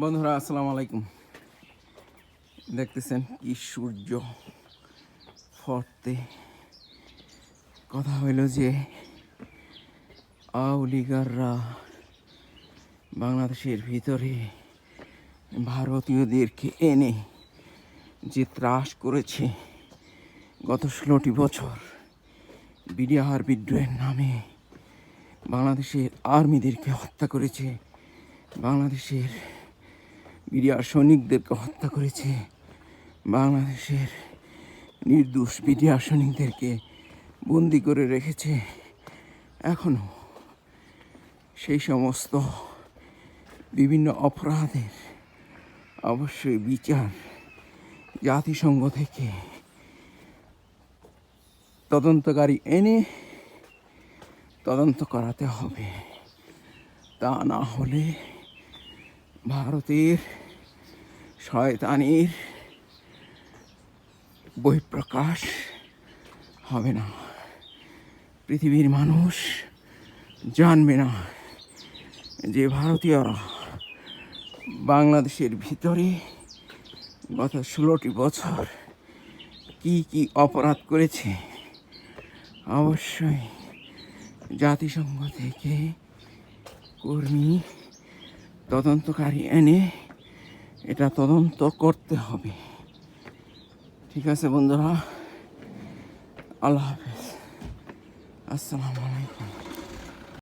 বন্ধুরা, আসসালামু আলাইকুম। দেখতেছেন কি সূর্য ফরতে। কথা হইল যে আউলিগাররা বাংলাদেশের ভিতরে ভারতীয়দেরকে এনে যে ত্রাস করেছে, গত ষোলোটি বছর বিডিআর বিদ্রোহের নামে বাংলাদেশের আর্মিদেরকে হত্যা করেছে, বাংলাদেশের বিডিআর সৈনিকদেরকে হত্যা করেছে। বাংলাদেশের নির্দোষ বিডিআর সৈনিকদেরকে বন্দি করে রেখেছে। এখনও সেই সমস্ত বিভিন্ন অপরাধের অবশ্যই বিচার জাতিসংঘ থেকে তদন্তকারী এনে তদন্ত করাতে হবে। তা না হলে ভারতের শয়তানির বহিঃপ্রকাশ হবে না। পৃথিবীর মানুষ জানবে না যে ভারতীয়রা বাংলাদেশের ভিতরে গত ষোলোটি বছর কি কি অপরাধ করেছে। অবশ্যই জাতিসংঘ থেকে কর্মী তদন্তকারী এনে এটা তদন্ত করতে হবে। ঠিক আছে বন্ধুরা? আল্লাহ হাফেজ। আসসালামু আলাইকুম।